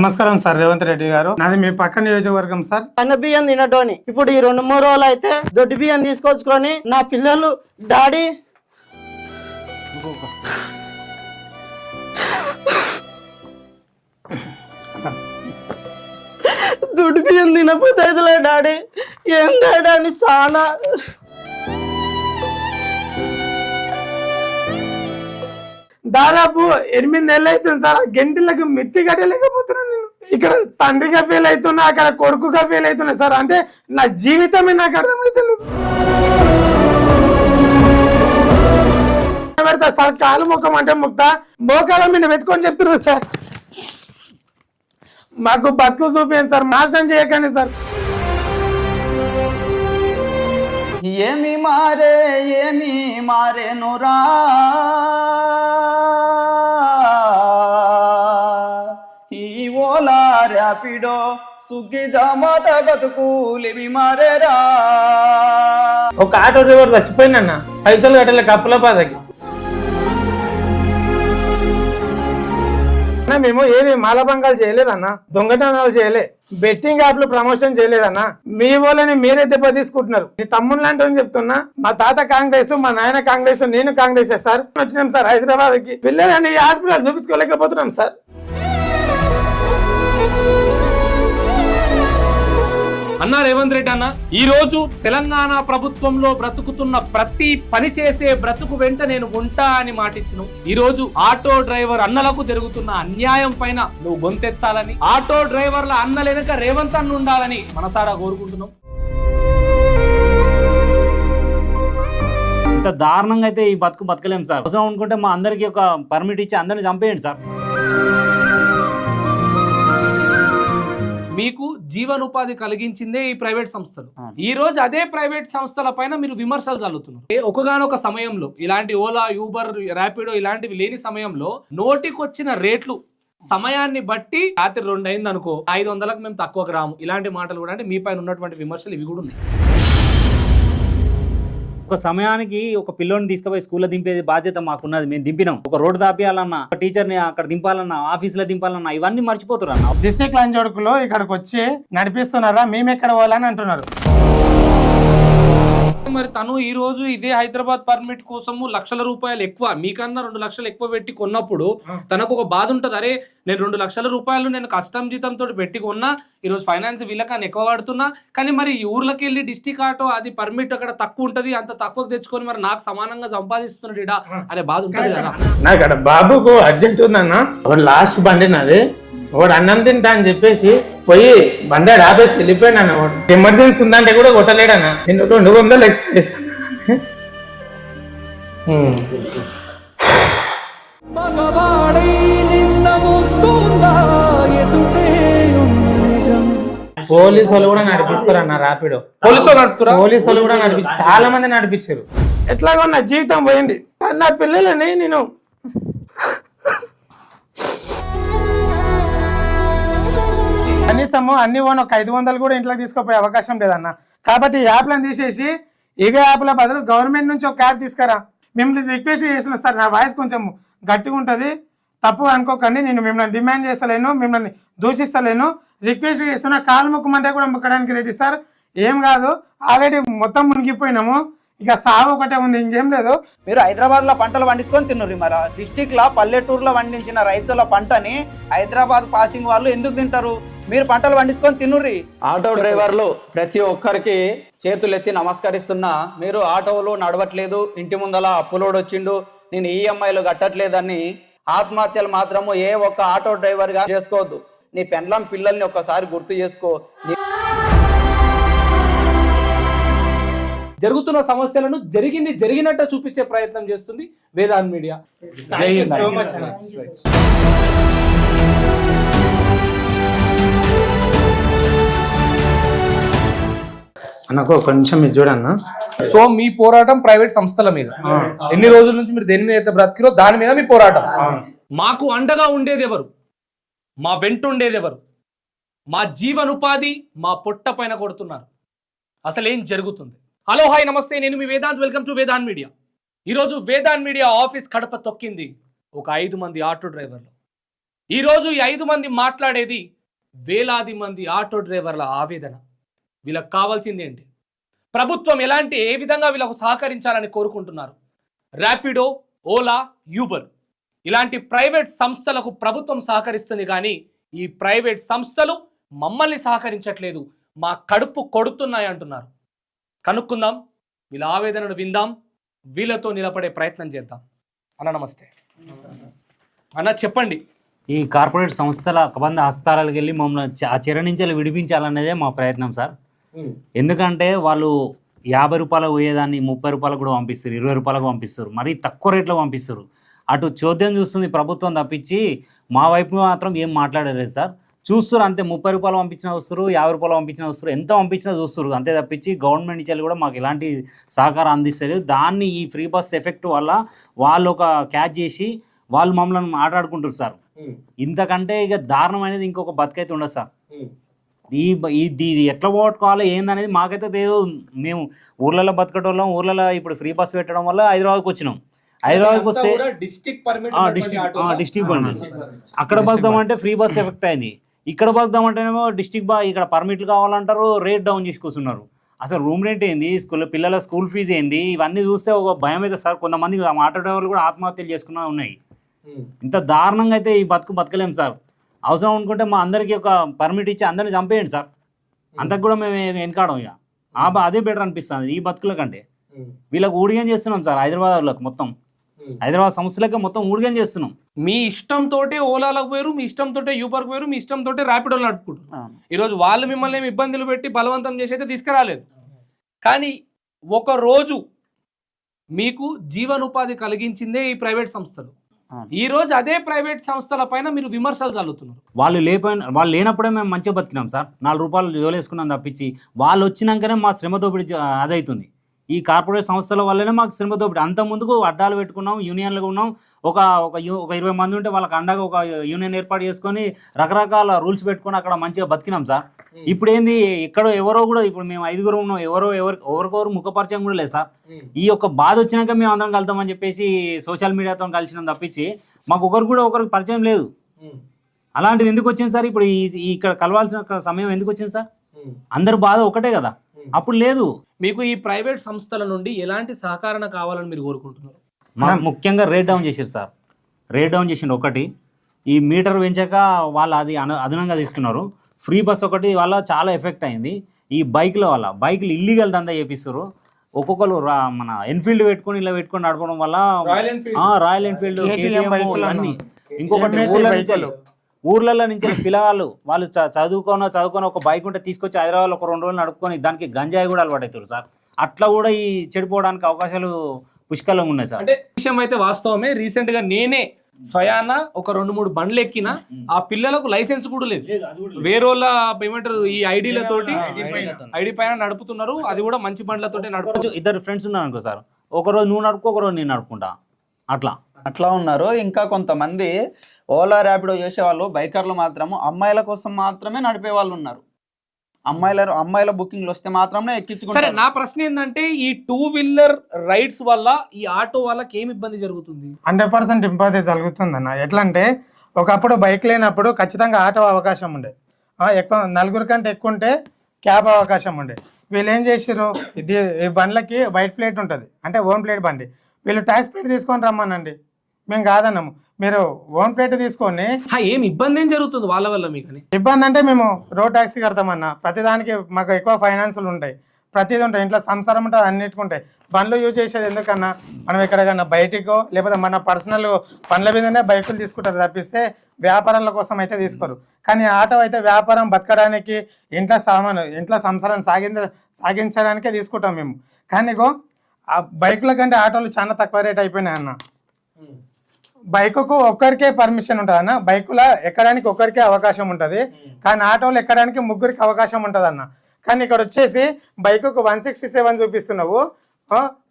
నమస్కారం సార్ రేవంత్ రెడ్డి గారు. నాది మీ పక్క నియోజకవర్గం సార్. సన్న బియ్యం తినటోని. ఇప్పుడు ఈ రెండు మూడు రోజులు అయితే దొడ్డి బియ్యం తీసుకొచ్చుకొని నా పిల్లలు డాడీ. దొడ్డి బియ్యం తినపోతే డాడీ. ఏం డాడీ అని చాలా దాదాపు ఎనిమిది నెలలు అవుతుంది సార్. ఆ గంటలకు మిత్తి కట్టలేకపోతున్నాను నేను. ఇక్కడ తండ్రిగా ఫెయిల్ అవుతున్నా అక్కడ కొడుకుగా ఫెయిల్ అవుతున్నా సార్. అంటే నా జీవితమే నాకు అర్థమవుతలేదు పెడతా సార్? కాలు ముఖం అంటే ముక్త? మోకాల మీద పెట్టుకొని చెప్తున్నారు సార్. మాకు బతుకు చూపించండి సార్. నాశనం చేయకండి సార్. ఏమి మారే ఏమి మారేనురా? నురా ర్యాపిడో సుగ్గి జామాత మారేరా. ఒక ఆటో డ్రైవర్ చచ్చిపోయిందన్న పైసలు కట్టలే కప్పుల బాధకి మేము ఏది మాలభంగాలు చేయలేదన్న. దొంగతనాలు చేయలే. బెట్టింగ్ యాప్లు ప్రమోషన్ చేయలేదన్న. మీ వాళ్ళని మీరే దెబ్బ తీసుకుంటున్నారు. మీ తమ్ముడు లాంటి చెప్తున్నా మా తాత కాంగ్రెస్ మా నాయన కాంగ్రెస్ నేను కాంగ్రెస్ సార్. వచ్చినాం సార్ హైదరాబాద్కి పిల్లలని హాస్పిటల్ చూపించుకోలేకపోతున్నాం సార్. అన్న రేవంత్ రెడ్డి అన్న ఈ రోజు తెలంగాణ ప్రభుత్వంలో బ్రతుకుతున్న ప్రతి పని చేసే బ్రతుకు వెంట నేను ఉంటా అని మాటిచ్చును. ఈ రోజు ఆటో డ్రైవర్ అన్నలకు జరుగుతున్న అన్యాయం పైన నువ్వు గొంతెత్తాలని ఆటో డ్రైవర్ల అన్నలెనక రేవంత్ అన్న ఉండాలని మనసారా కోరుకుంటున్నాం. ఇంత దారుణంగా అయితే ఈ బతుకు బతకలేం సార్. అవసరం అనుకుంటే మా అందరికి ఒక పర్మిట్ ఇచ్చి అందరిని చంపేయండి సార్. మీకు జీవనోపాధి కలిగించిందే ఈ ప్రైవేట్ సంస్థలు. ఈ రోజు అదే ప్రైవేట్ సంస్థల పైన మీరు విమర్శలు చల్లుతున్నారు ఒకగానొక సమయంలో ఇలాంటి ఓలా యూబర్ ర్యాపిడో ఇలాంటివి లేని సమయంలో నోటికొచ్చిన రేట్లు సమయాన్ని బట్టి రాత్రి రెండు అయింది అనుకో ఐదు వందలకు మేము తక్కువకు రాము ఇలాంటి మాటలు కూడా అంటే మీ పైన ఉన్నటువంటి విమర్శలు ఇవి కూడా ఉన్నాయి. ఒక సమయానికి ఒక పిల్లోని తీసుకుపోయి స్కూల్లో దింపేది బాధ్యత మాకున్నది. మేము దింపినాం. ఒక రోడ్డు దాపియాలన్నా ఒక టీచర్ని అక్కడ దింపాలన్నా ఆఫీస్లో దింపాలన్నా ఇవన్నీ మర్చిపోతున్నారు అన్న. డిస్ట్రిక్ట్ లంచోడుకులో ఇక్కడికి వచ్చి నడిపిస్తున్నారా? మేము ఎక్కడ పోవాలని అంటున్నారు. మరి తను ఈ రోజు ఇదే హైదరాబాద్ పర్మిట్ కోసము లక్షల రూపాయలు ఎక్కువ మీకన్నా రెండు లక్షలు ఎక్కువ పెట్టి కొన్నప్పుడు తనకు ఒక బాధ ఉంటుంది. అరే నేను రెండు లక్షల రూపాయలు నేను కష్టం జీతంతో పెట్టి కొన్నా ఈరోజు ఫైనాన్స్ వీళ్ళకన్నా ఎక్కువ వాడుతున్నా కానీ మరి ఈ ఊర్లోకి వెళ్ళి డిస్టిక్ ఆటో అది పర్మిట్ అక్కడ తక్కువ ఉంటది అంత తక్కువ తెచ్చుకొని మరి నాకు సమానంగా సంపాదిస్తున్నాడు ఇడా అనే బాధ ఉంటుంది కదా. నాకు అక్కడ బాబుకు అర్జెంట్ ఉందన్న. లాస్ట్ బండి నాది. వాడు అన్నం తింటా అని చెప్పేసి పోయి బండి ఆడ ఆపేసి వెళ్ళిపోయాడు అన్న వాడు. ఎమర్జెన్సీ ఉందంటే కూడా కొట్టలేడన్న. నేను రెండు వందలు ఎక్స్ట్రా ఇస్తాను పోలీసు వాళ్ళు కూడా నడిపిస్తారు అన్న ర్యాపిడో పోలీసు వాళ్ళు నడుపుతురా? పోలీసు వాళ్ళు కూడా నడిపి చాలా మంది నడిపించారు. ఎట్లాగో నా జీవితం పోయింది. నా పిల్లలని నేను కనీసము అన్ని ఓన్ ఒక ఐదు వందలు కూడా ఇంట్లోకి తీసుకుపోయే అవకాశం లేదన్న. కాబట్టి ఈ యాప్లను తీసేసి ఇవే యాప్ల బదులు గవర్నమెంట్ నుంచి ఒక యాప్ తీసుకురా. మిమ్మల్ని రిక్వెస్ట్ చేసిన సార్ నా వాయిస్ కొంచెం గట్టిగా ఉంటుంది. తప్పు అనుకోకండి నేను మిమ్మల్ని డిమాండ్ చేస్తలేను మిమ్మల్ని దూషిస్తలేను. రిక్వెస్ట్ చేస్తున్నా కాలు ముక్కమంటే కూడా ముక్కడానికి రెడీ సార్. ఏం కాదు ఆల్రెడీ మొత్తం మునిగిపోయినాము. ఇక సాగు ఒకటే ఉంది ఇంకేం లేదు. మీరు హైదరాబాద్లో పంటలు పండించుకొని తిన్నారు మరి. డిస్టిక్లో పల్లెటూరులో పండించిన రైతుల పంటని హైదరాబాద్ పాసింగ్ వాళ్ళు ఎందుకు తింటారు? మీరు పంటలు పండించుకొని తినుర్రి ఆటో డ్రైవర్లు ప్రతి ఒక్కరికి చేతులు ఎత్తి నమస్కరిస్తున్నా మీరు ఆటోలు నడవట్లేదు ఇంటి ముందల అప్పులోడు వచ్చిండు నేను ఈఎంఐలు కట్టట్లేదని ఆత్మహత్యలు మాత్రము ఏ ఒక్క ఆటో డ్రైవర్గా చేసుకోవద్దు. నీ పెండ్లం పిల్లల్ని ఒక్కసారి గుర్తు చేసుకో. జరుగుతున్న సమస్యలను జరిగింది జరిగినట్టు చూపించే ప్రయత్నం చేస్తుంది వేదాంత్ మీడియా. జై అన్న. అన్నకు కొంచెం ఇది చూడన్న. సో మీ పోరాటం ప్రైవేట్ సంస్థల మీద. ఎన్ని రోజుల నుంచి మీరు దేని మీద అయితే బ్రతికిరో దాని మీద మీ పోరాటం. మాకు అండగా ఉండేది ఎవరు మా వెంట ఉండేది ఎవరు మా జీవనోపాధి మా పొట్ట పైన కొడుతున్నారు. అసలు ఏం జరుగుతుంది? హలో హాయ్ నమస్తే. నేను మీ Vedant. Welcome to Vedant media. ఈరోజు వేదాంత్ మీడియా ఆఫీస్ కడప తొక్కింది ఒక ఐదు మంది ఆటో డ్రైవర్లు. ఈరోజు ఈ ఐదు మంది మాట్లాడేది వేలాది మంది ఆటో డ్రైవర్ల ఆవేదన. వీళ్ళకి కావాల్సింది ఏంటి? ప్రభుత్వం ఎలాంటి ఏ విధంగా వీళ్ళకు సహకరించాలని కోరుకుంటున్నారు? ర్యాపిడో ఓలా యూబర్ ఇలాంటి ప్రైవేట్ సంస్థలకు ప్రభుత్వం సహకరిస్తుంది కానీ ఈ ప్రైవేట్ సంస్థలు మమ్మల్ని సహకరించట్లేదు. మా కడుపు కొడుతున్నాయి అంటున్నారు. కనుక్కుందాం వీళ్ళ ఆవేదనను విందాం వీళ్ళతో నిలబడే ప్రయత్నం చేద్దాం. అన్న నమస్తే. అన్న చెప్పండి. ఈ కార్పొరేట్ సంస్థల కబంధ హస్తాలకు వెళ్ళి మమ్మల్ని ఆ చెర నుంచి విడిపించాలనేదే మా ప్రయత్నం సార్. ఎందుకంటే వాళ్ళు యాభై రూపాయలకు పోయేదాన్ని ముప్పై రూపాయలకు కూడా పంపిస్తారు ఇరవై రూపాయలకు పంపిస్తారు మరీ తక్కువ రేట్లో పంపిస్తారు. అటు చోద్యం చూస్తుంది ప్రభుత్వం తప్పించి మా వైపు మాత్రం ఏం మాట్లాడలేదు సార్. చూస్తారు అంతే ముప్పై రూపాయలు పంపించినా వస్తారు యాభై రూపాయలు పంపించినా వస్తారు ఎంత పంపించినా చూస్తారు అంతే తప్పించి గవర్నమెంట్ నుంచి కూడా మాకు ఎలాంటి సహకారం అందిస్తలేదు. దాన్ని ఈ ఫ్రీ బస్ ఎఫెక్ట్ వల్ల వాళ్ళు ఒక క్యాచ్ చేసి వాళ్ళు మమ్మల్ని మాట్లాడుకుంటారు సార్. ఇంతకంటే ఇక దారుణం అనేది ఇంకొక బతుకైతే ఉండదు సార్. ఈ ఇది ఎట్లా పోగొట్టుకోవాలి ఏందనేది మాకైతే తెలియదు మేము ఊర్లలో బతకటోళ్ళం ఊర్లలో ఇప్పుడు ఫ్రీ బస్ పెట్టడం వల్ల హైదరాబాద్కి వచ్చినాం. హైదరాబాద్కి వస్తే డిస్ట్రిక్ట్ పర్మిట్ డిస్ట్రిక్ట్ డిస్ట్రిక్ట్ బండి అక్కడ బతుకుదామంటే ఫ్రీ బస్ ఎఫెక్ట్ అయింది. ఇక్కడ బతుకుదామంటేనేమో డిస్ట్రిక్ట్ బా ఇక్కడ పర్మిట్లు కావాలంటారు రేట్ డౌన్ చేసి కూర్చున్నారు. అసలు రూమ్ రెంట్ ఏంది? స్కూల్ పిల్లల స్కూల్ ఫీజు ఏంది? ఇవన్నీ చూస్తే ఒక భయం అయితే సార్ కొంతమంది ఆటో డ్రైవర్లు కూడా ఆత్మహత్యలు చేసుకున్నా ఉన్నాయి. ఇంత దారుణంగా అయితే ఈ బతుకు బతకలేం సార్. అవసరం అనుకుంటే మా అందరికీ ఒక పర్మిట్ ఇచ్చి అందరిని చంపేయండి సార్. అంతకు కూడా మేము వెనకాడం ఇక. ఆ బ- అదే బెటర్ అనిపిస్తుంది ఈ బతుకుల కంటే. వీళ్ళకి ఊడిగం చేస్తున్నాం సార్ హైదరాబాద్ వాళ్ళకి మొత్తం. హైదరాబాద్ సంస్థలకే మొత్తం ఊడిగం చేస్తున్నాం. మీ ఇష్టంతో ఓలాలకు పోయారు మీ ఇష్టంతో యూబర్కి పోయారు మీ ఇష్టంతో ర్యాపిడోలు నడుపుకుంటారు ఈరోజు వాళ్ళు మిమ్మల్ని ఏమి ఇబ్బందులు పెట్టి బలవంతం చేసి అయితే తీసుకురాలేదు. కానీ ఒక రోజు మీకు జీవనోపాధి కలిగించిందే ఈ ప్రైవేట్ సంస్థలు. ఈ రోజు అదే ప్రైవేట్ సంస్థల పైన మీరు విమర్శలు చల్లుతున్నారు. వాళ్ళు లేకపోయిన వాళ్ళు లేనప్పుడే మేము మంచిగా బతికినాం సార్. నాలుగు రూపాయలు జోలేసుకున్నాం తప్పించి వాళ్ళు వచ్చినాకనే మా శ్రమ దోపిడీ జ- అదవుతుంది ఈ కార్పొరేట్ సంస్థల వల్లనే మాకు శ్రమ దోపిడీ. అంత ముందుకు అడ్డాలు పెట్టుకున్నాం యూనియన్లు ఉన్నాం. ఒక ఒక ఒక ఇరవై మంది ఉంటే వాళ్ళకి అండగా ఒక యూనియన్ ఏర్పాటు చేసుకొని రకరకాల రూల్స్ పెట్టుకొని అక్కడ మంచిగా బతికినాం సార్. ఇప్పుడు ఏంది ఎక్కడో ఎవరో కూడా ఇప్పుడు మేము ఐదుగురు ఉన్నాం ఎవరో ఎవరు ఎవరికొవరు ముఖపరిచయం కూడా లేదు సార్. ఈ యొక్క బాధ వచ్చినాక మేము అందరం కలుద్దామని చెప్పేసి సోషల్ మీడియాతో కలిసినాం తప్పించి మాకు ఒకరు కూడా ఒకరికి పరిచయం లేదు. అలాంటిది ఎందుకు వచ్చింది సార్? ఇప్పుడు ఈ ఇక్కడ కలవాల్సిన సమయం ఎందుకు వచ్చింది సార్? అందరి బాధ ఒకటే కదా. అప్పుడు లేదు. మీకు ఈ ప్రైవేట్ సంస్థల నుండి ఎలాంటి సహకారణ కావాలని మీరు కోరుకుంటున్నారు? మాకు ముఖ్యంగా రేట్ డౌన్ చేసారు సార్. రేట్ డౌన్ చేసిండు ఒకటి. ఈ మీటర్ పెంచాక వాళ్ళు అది అను అదనంగా తీసుకున్నారు. ఫ్రీ బస్ ఒకటి వల్ల చాలా ఎఫెక్ట్ అయింది. ఈ బైక్ల వల్ల బైక్లు ఇల్లీగల్ దందా చేపిస్తారు ఒక్కొక్కరు రా మన ఎన్ఫీల్డ్ పెట్టుకొని ఇలా పెట్టుకొని నడపడం వల్ల రాయల్ ఎన్ఫీల్డ్. కేటీఎం అన్నా. ఇంకొకటి ఊర్లలో నుంచి పిల్లగాళ్ళు వాళ్ళు చ- చదువుకోనో చదువుకొని ఒక బైక్ ఉంటే తీసుకొచ్చి హైదరాబాద్లో ఒక రెండు రోజులు నడుపుకొని దానికి గంజాయి కూడా అలవాటు అవుతారు సార్. అట్లా కూడా ఈ చెడిపోవడానికి అవకాశాలు పుష్కలంగా ఉన్నాయి సార్. అంటే విషయం అయితే వాస్తవమే. రీసెంట్గా నేనే స్వయాన ఒక రెండు మూడు బండ్లు ఎక్కిన ఆ పిల్లలకు లైసెన్స్ కూడా లేదు. వేరేళ్ళ ఏమంటారు ఈ ఐడీలతోటి ఐడి పైన నడుపుతున్నారు. అది కూడా మంచి బండ్లతోటి నడుపు రోజు ఇద్దరు ఫ్రెండ్స్ ఉన్నారు అనుకో సార్. ఒకరోజు నువ్వు నడుపుకో ఒకరోజు నేను నడుపుకుంటా. అట్లా. అట్లా ఉన్నారు. ఇంకా కొంతమంది ఓలా ర్యాపిడో చేసే వాళ్ళు బైకర్లు మాత్రము అమ్మాయిల కోసం మాత్రమే నడిపే వాళ్ళు ఉన్నారు. అమ్మాయిల అమ్మాయిల బుకింగ్లు వస్తే మాత్రమే సరే ఎక్కించుకుంటారు నా ప్రశ్న ఏంటంటే ఈ టూ వీలర్ రైడ్స్ వల్ల ఈ ఆటో వాళ్ళకి ఏమి ఇబ్బంది జరుగుతుంది? హండ్రెడ్ పర్సెంట్ ఇంపార్టెన్స్ జరుగుతుందన్న. ఎట్లా అంటే ఒకప్పుడు బైక్ లేనప్పుడు ఖచ్చితంగా ఆటో అవకాశం ఉండే. ఆ, ఎక్కువ నలుగురు కంటే ఎక్కువ ఉంటే క్యాబ్ అవకాశం ఉండే. వీళ్ళు ఏం చేసారు ఇది ఈ బండ్లకి వైట్ ప్లేట్ ఉంటుంది. అంటే ఓన్ ప్లేట్ బండి. వీళ్ళు ట్యాక్స్ ప్లేట్ తీసుకొని రమ్మనండి. మేము కాదన్నాము. మీరు ఓన్ ప్లేట్ తీసుకొని ఏం ఇబ్బంది ఏం జరుగుతుంది వాళ్ళ వల్ల మీకు ఇబ్బంది అంటే మేము రోడ్ ట్యాక్సీ కడతామన్న. ప్రతిదానికి మాకు ఎక్కువ ఫైనాన్సులు ఉంటాయి. ప్రతిదీ ఉంటాయి. ఇంట్లో సంసారం ఉంటుంది అన్నిటికీ ఉంటాయి. బండ్లు యూజ్ చేసేది ఎందుకన్నా? మనం ఎక్కడికన్నా బయటికో లేకపోతే మన పర్సనల్ పనుల మీదనే బైకులు తీసుకుంటారు తప్పిస్తే వ్యాపారాల కోసం అయితే తీసుకోరు. కానీ ఆటో అయితే వ్యాపారం బతకడానికి ఇంట్లో సామాను ఇంట్లో సంసారం సాగించ సాగించడానికే తీసుకుంటాం మేము. కానీ ఇగో ఆ బైకుల కంటే ఆటోలు చాలా తక్కువ రేట్ అయిపోయినాయి అన్న. బైకుకు ఒక్కరికే పర్మిషన్ ఉంటుంది అన్న. బైకుల ఎక్కడానికి ఒక్కరికే అవకాశం ఉంటుంది. కానీ ఆటోలు ఎక్కడానికి ముగ్గురికి అవకాశం ఉంటుంది అన్న. కానీ ఇక్కడ వచ్చేసి బైకుకు వన్ సిక్స్టీ సెవెన్ చూపిస్తున్నావు.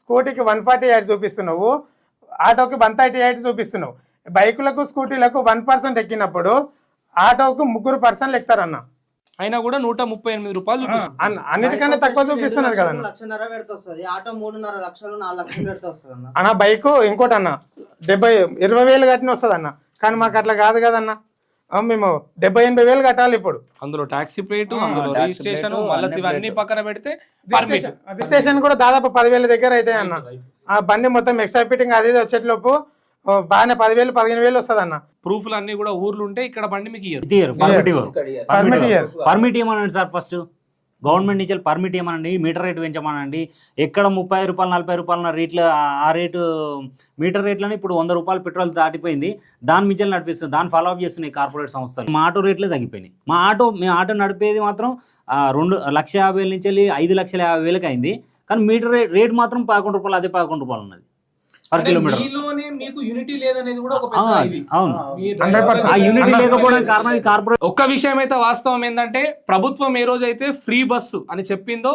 స్కూటీకి వన్ ఫార్టీ ఎయిట్ చూపిస్తున్నావు. ఆటోకి వన్ థర్టీ ఎయిట్ చూపిస్తున్నావు. బైకులకు స్కూటీలకు వన్ పర్సెంట్ ఎక్కినప్పుడు ఆటోకు ముగ్గురు పర్సన్లు ఎక్కుతారన్న. అయినా కూడా నూట ముప్పై ఎనిమిది రూపాయలు అన్నిటికన్నా తక్కువ చూపిస్తున్నది కదన్న. లక్షన్నర ఆటో మూడున్నర లక్షలు నాలుగు లక్షలు పెడితే వస్తుంది అన్న అన్న బైక్ ఇంకోటి అన్న డెబ్బై ఇరవై వేలు కట్టిన వస్తుంది అన్న కానీ మాకు అట్లా కాదు కదన్న. మేము డెబ్బై ఎనభై వేలు కట్టాలి ఇప్పుడు. అందులో టాక్సీ ప్లేట్ అందులో రిజిస్ట్రేషన్ మళ్ళీ ఇవన్నీ. పక్కన పెడితే రిజిస్ట్రేషన్ కూడా దాదాపు పదివేల దగ్గర అవుతాయి అన్న ఆ బండి మొత్తం ఎక్స్ట్రా ఫిట్టింగ్ అది ఇది వచ్చేట్లోపు బాగానే పదివేలు పదిహేను వేలు వస్తుంది అన్న ప్రూఫ్లు అన్ని కూడా ఊర్లు ఉంటే ఇక్కడ బండి మీకు ఇయ్యరు. ఇయ్యరు పర్మిట్ ఇవ్వరు. పర్మిట్ ఇయ్యరు. పర్మిట్ ఇవ్వమనండి సార్ ఫస్ట్ గవర్నమెంట్ నుంచి పర్మిట్ ఇవ్వమనండి మీటర్ రేట్ పెంచమనండి? ఎక్కడ ముప్పై రూపాయలు నలభై రూపాయల రేట్లు ఆ- రేటు మీటర్ రేట్లని ఇప్పుడు వంద రూపాయలు పెట్రోల్ దాటిపోయింది. దాని మించి నడిపిస్తుంది దాన్ని ఫాలో అప్ చేస్తున్నాయి కార్పొరేట్ సంస్థలు. మా ఆటో రేట్లే తగ్గిపోయినాయి. మా ఆటో మేము ఆటో నడిపేది మాత్రం రెండు లక్ష యాభై వేల నుంచి వెళ్ళి ఐదు లక్షల యాభై వేలకు అయింది. కానీ మీటర్ రేట్ రేట్ మాత్రం పదకొండు రూపాయలు అదే పదకొండు రూపాయలు ఉన్నది. Per kilometre. మీలోనే మీకు యూనిటీ లేదనేది కూడా ఒక ఆ, పెద్ద ఇది. అవును. మీ 100% ఆ యూనిటీ అన్న- లేకపోవడానికి కారణం ఈ కార్పొరేట్ ఒక్క విషయం అయితే వాస్తవం ఏంటంటే ప్రభుత్వం ఏ రోజైతే ఫ్రీ బస్సు అని చెప్పిందో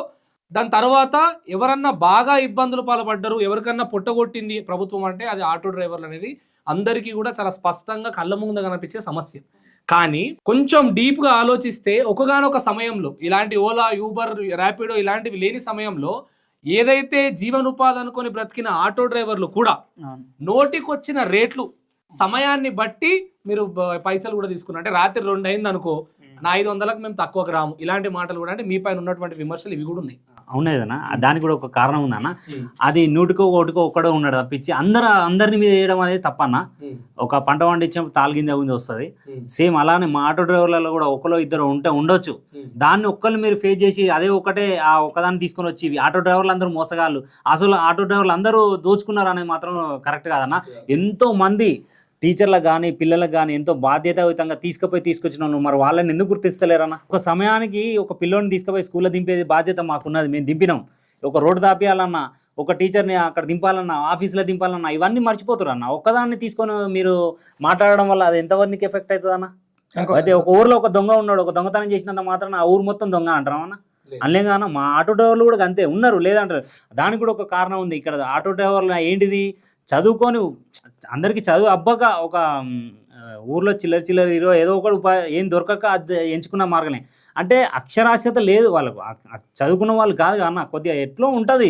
దాని తర్వాత ఎవరన్నా బాగా ఇబ్బందులు పాల్పడ్డారు ఎవరికన్నా పొట్టగొట్టింది ప్రభుత్వం అంటే అది ఆటో డ్రైవర్లు అనేది అందరికీ కూడా చాలా స్పష్టంగా కళ్ళ ముందు కనిపించే సమస్య. కానీ కొంచెం డీప్గా ఆలోచిస్తే ఒకగానొక సమయంలో ఇలాంటి ఓలా యూబర్ ర్యాపిడో ఇలాంటివి లేని సమయంలో ఏదైతే జీవనోపాధి అనుకొని బ్రతికిన ఆటో డ్రైవర్లు కూడా నోటికొచ్చిన రేట్లు సమయాన్ని బట్టి మీరు పైసలు కూడా తీసుకున్నారు. అంటే రాత్రి రెండు అయింది అనుకో నా ఐదు వందలకు మేము తక్కువకు రాము. ఇలాంటి మాటలు కూడా అంటే మీ పైన ఉన్నటువంటి విమర్శలు ఇవి కూడా ఉన్నాయి. అవునేదన్నా దానికి కూడా ఒక కారణం ఉందన్న అది నూటికో ఒకటికో ఒక్కడో ఉన్నాడు తప్పించి అందరు అందరిని మీద వేయడం అనేది తప్పన్న. ఒక పంట పండించినప్పుడు తాలిగింద ఉంది వస్తుంది. సేమ్ అలానే మా ఆటో డ్రైవర్లలో కూడా ఒకలో ఇద్దరు ఉంటే ఉండొచ్చు. దాన్ని ఒక్కరిని మీరు ఫేస్ చేసి అదే ఒకటే ఆ ఒక్కదాన్ని తీసుకొని వచ్చి ఇవి ఆటో డ్రైవర్లు అందరూ మోసగాళ్ళు. అసలు ఆటో డ్రైవర్లు అందరూ దోచుకున్నారు అనేది మాత్రం కరెక్ట్ కాదన్న. ఎంతో మంది టీచర్లకు కానీ పిల్లలకు కానీ ఎంతో బాధ్యతాయుతంగా తీసుకుపోయి తీసుకొచ్చిన మరి వాళ్ళని ఎందుకు గుర్తిస్తలేరన్న? ఒక సమయానికి ఒక పిల్లోని తీసుకుపోయి స్కూల్లో దింపేది బాధ్యత మాకున్నది. మేము దింపినాం. ఒక రోడ్డు దాపియాలన్నా ఒక టీచర్ని అక్కడ దింపాలన్నా ఆఫీస్లో దింపాలన్నా ఇవన్నీ మర్చిపోతారు అన్న ఒక్కదాన్ని తీసుకొని మీరు మాట్లాడడం వల్ల అది ఎంతమందికి ఎఫెక్ట్ అవుతుంది అన్న ఇంకో- అయితే ఒక ఊర్లో ఒక దొంగ ఉన్నాడు. ఒక దొంగతనం చేసినంత మాత్రం ఆ ఊరు మొత్తం దొంగ అంటారా అన్న. మా ఆటో డ్రైవర్లు కూడా అంతే. ఉన్నారు. లేదంటారు. దానికి కూడా ఒక కారణం ఉంది. ఇక్కడ ఆటో డ్రైవర్లు ఏంటిది? చదువుకొని అందరికీ చదువు అబ్బక ఒక ఊర్లో చిల్లర చిల్లర ఇరో ఏదో ఒకటి ఉపాయ ఏం దొరకక అది ఎంచుకున్న మార్గమే. అంటే అక్షరాస్యత లేదు వాళ్ళకు. చదువుకున్న వాళ్ళు కాదు అన్న కొద్దిగా ఎట్లో ఉంటుంది.